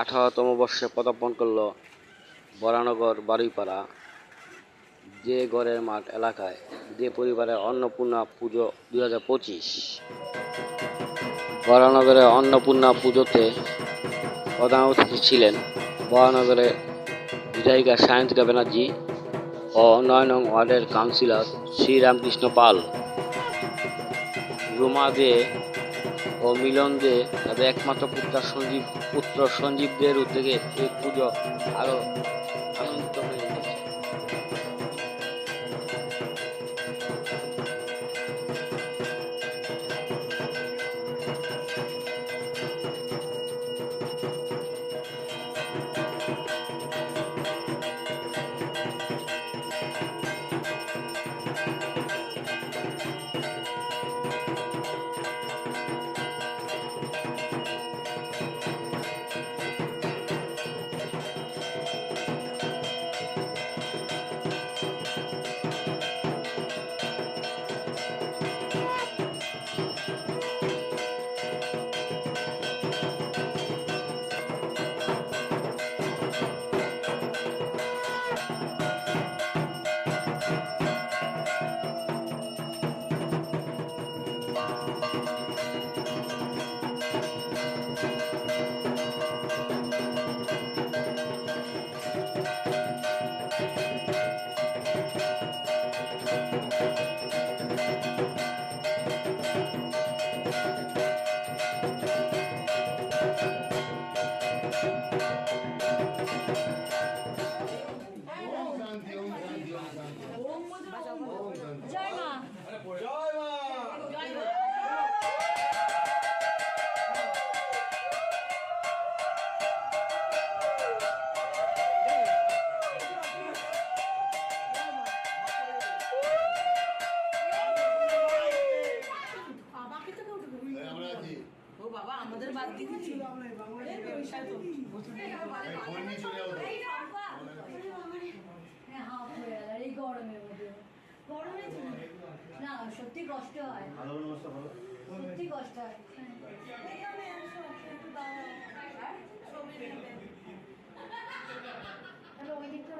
আঠারোতম বর্ষে পদার্পণ করল বরানগর বারুইপাড়া। যে গড়ের মাঠ এলাকায়, যে পরিবারের অন্নপূর্ণা পুজো দুই হাজার পঁচিশ। বরানগরের অন্নপূর্ণা পুজোতে প্রধান অতিথি ছিলেন বরানগরের বিধায়িকা সায়ন্তিকা ব্যানার্জি ও নয় নং ওয়ার্ডের কাউন্সিলর শ্রীরামকৃষ্ণ পাল। রুমা দে ও মিলন দে তাদের একমাত্র পুত্র সঞ্জীব পুত্র সঞ্জীবদের উদ্যোগে এই পুজো আরও বাবা আমাদের বাদ দিয়ে দিচ্ছি। হ্যাঁ হয়ে এই গরমের মধ্যে। গরমে না সত্যি কষ্ট হয়। সত্যি কষ্ট হয়। ওই দিকটা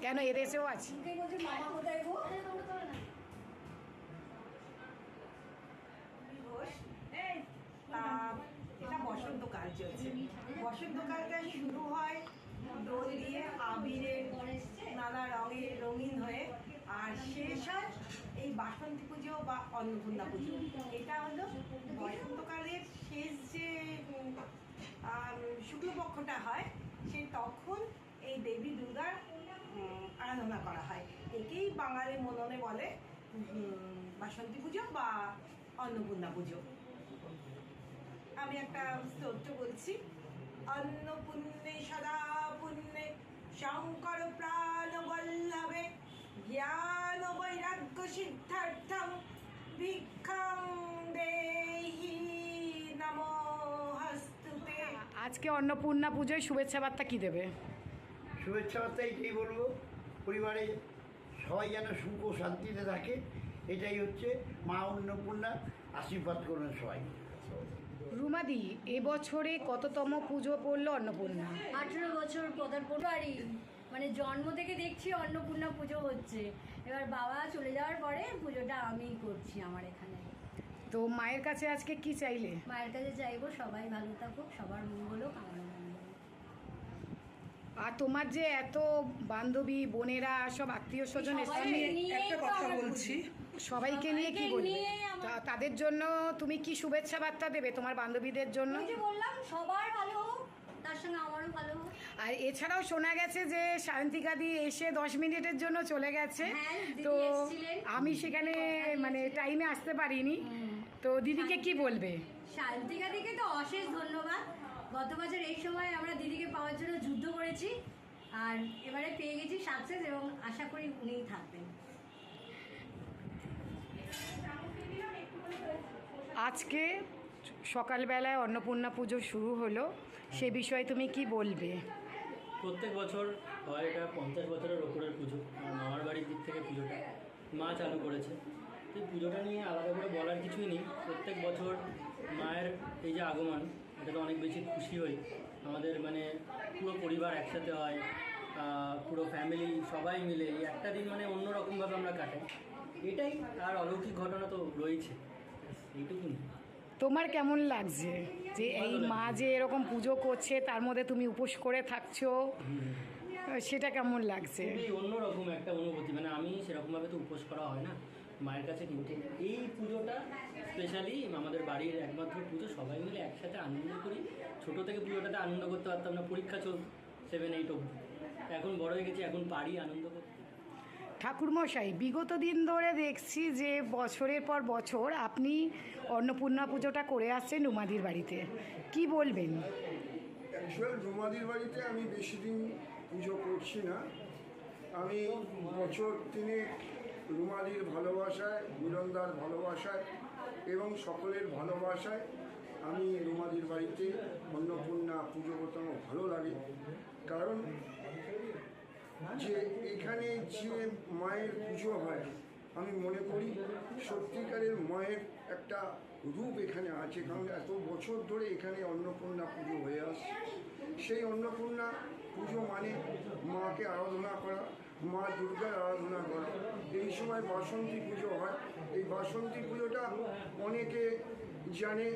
কেন এদেশেও আছে মামা কোথায় গো ঘোষ বাসন্তী পুজো বা অন্নপূর্ণা পুজো। এটা হলো বসন্তকালের শেষ যে শুক্লপক্ষটা হয়, সে তখন এই দেবী দুর্গার আরাধনা করা হয়। একেই বাঙালি মননে বলে বাসন্তী পুজো বা অন্নপূর্ণা পুজো। আমি একটা স্তোত্র বলছি। অন্নপূর্ণে সদা পুণ্যে শঙ্কর প্রাণ বল্লভে, জ্ঞান হস্তুতে আজকে অন্নপূর্ণা পুজোয় শুভেচ্ছা বার্তা কি দেবে শুভেচ্ছা বার্তা এইটাই বলব পরিবারে সবাই যেন সুখ ও শান্তিতে থাকে এটাই হচ্ছে মা অন্নপূর্ণা আশীর্বাদ করবেন সবাই রুমাদি এবছরে কততম পুজো পড়ল অন্নপূর্ণা আঠেরো বছর পদার্পণ মানে জন্ম থেকে দেখছি অন্নপূর্ণা পুজো হচ্ছে। এবার বাবা চলে যাওয়ার পরে পুজোটা আমিই করছি আমার এখানে। তো মায়ের কাছে আজকে কি চাইলে? মায়ের কাছে চাইব সবাই ভালো থাকুক সবার মঙ্গল হোক আমার আর তোমার যে এত বান্ধবী বোনেরা সব আত্মীয় স্বজন একটা কথা বলছি। সবাইকে নিয়ে কি বলবে? তা- তাদের জন্য তুমি কি শুভেচ্ছা বার্তা দেবে তোমার বান্ধবীদের জন্য? বললাম সবার ভালো হোক তার সঙ্গে আমারও ভালো। আর এছাড়াও শোনা গেছে যে সায়ন্তিকা দি এসে দশ মিনিটের জন্য চলে গেছে। হ্যাঁ, তো আমি সেখানে মানে টাইমে আসতে পারিনি। তো দিদিকে কি বলবে? শান্তিকা দিকে তো অশেষ ধন্যবাদ। গত বছর এই সময় আমরা দিদিকে পাওয়ার জন্য যুদ্ধ করেছি। আর এবারে পেয়ে গেছি সাকসেস এবং আশা করি উনিই থাকবেন। আজকে সকালবেলায় অন্নপূর্ণা পুজো শুরু হলো। সে বিষয়ে তুমি কি বলবে? প্রত্যেক বছর হয় এটা পঞ্চাশ বছরের ওপরের পুজো। মামার বাড়ির দিক থেকে পুজোটা মা চালু করেছে। এই পুজোটা নিয়ে আলাদা করে বলার কিছুই নেই। প্রত্যেক বছর মায়ের এই যে আগমন এটা তো অনেক বেশি খুশি হই। আমাদের মানে পুরো পরিবার একসাথে হয় পুরো ফ্যামিলি সবাই মিলে। এই একটা দিন মানে অন্যরকমভাবে আমরা কাটাই। এটাই আর অলৌকিক ঘটনা তো রয়েছে। এইটুকুনি। তোমার কেমন লাগছে? যে এই মা যে এরকম পুজো করছে, তার মধ্যে তুমি উপোস করে থাকছো, সেটা কেমন লাগছে? অন্যরকম একটা অনুভূতি মানে আমি সেরকমভাবে তো উপোস করা হয় না। মায়ের কাছে কিন্তু এই পুজোটা স্পেশালি আমাদের বাড়ির একমাত্র পুজো, সবাই মিলে একসাথে আনন্দ করি। ছোটো থেকে পুজোটাতে আনন্দ করতে পারতাম না, পরীক্ষা চল সেভেন এইট অব্দি এখন বড় হয়ে গেছি, এখন পারি আনন্দ করতে। ঠাকুরমশাই, বিগত দিন ধরে দেখছি যে বছরের পর বছর আপনি অন্নপূর্ণা পুজোটা করে আসছেন রুমাদির বাড়িতে। কি বলবেন? রুমাদির বাড়িতে আমি বেশি দিন পুজো করছি না। আমি বছর তিনে রুমাদির ভালোবাসায় মিলনদার ভালোবাসায় এবং সকলের ভালোবাসায় আমি রুমাদির বাড়িতে অন্নপূর্ণা পুজো করতে আমার ভালো লাগে। কারণ যে এখানে যে মায়ের পুজো হয়, আমি মনে করি সত্যিকারের মায়ের একটা রূপ এখানে আছে, কারণ এত বছর ধরে এখানে অন্নপূর্ণা পুজো হয়ে আসছে। সেই অন্নপূর্ণা পুজো মানে মাকে আরাধনা করা, মা দুর্গার আরাধনা করা। এই সময় বাসন্তী পুজো হয়। এই বাসন্তী পুজোটা অনেকে জানে